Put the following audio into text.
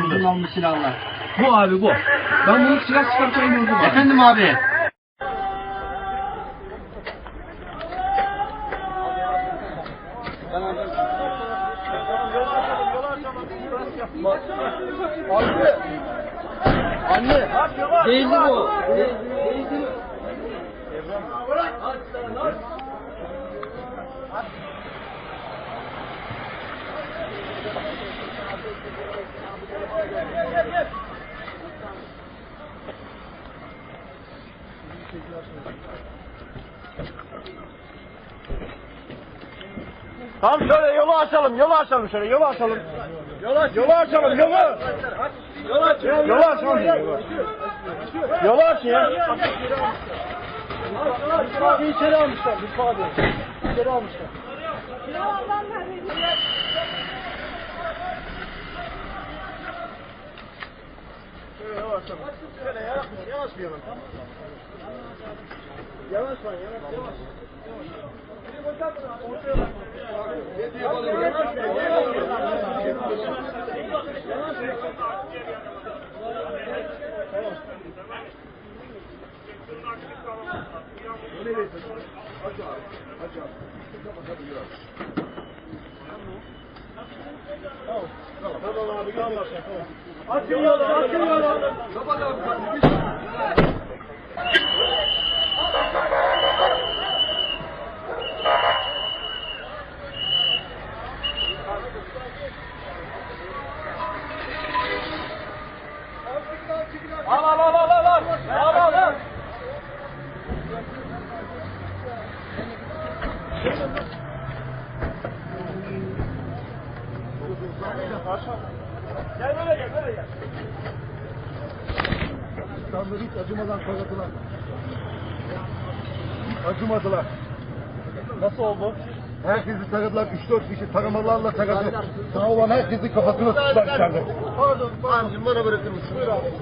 Kullanılmış silahlar. Bu abi bu. Ben bunu silah çıkarken gördüm abi. Efendim abi. Anne. Değildi bu. Tamam şöyle yolu açalım, yolu açalım şöyle, yolu açalım. Yolu, aç, yolu açalım, yolu. Yolu aç, yolu açalım. Yolu aç ya. İçeri almışlar, Lütfü abi. İçeri almışlar. Şöyle yavaş yavaş. Şöyle yavaş, yavaş bir yana. Yavaş lan, yavaş, yavaş. Tamam abi, tamam tamam. Açın yolu, açın yolu. Kapat abi, Al al al al al al. Al al al. Gel böyle gel böyle gel. İnsanları hiç acımadan taradılar. Acımadılar. Nasıl oldu? Herkesi taradılar. 3-4 kişi taramalarla taradı. Sağ olan herkesin kafasına sıktılar içeride. Pardon. Abicim bana bırakır mısın? Buyur abi.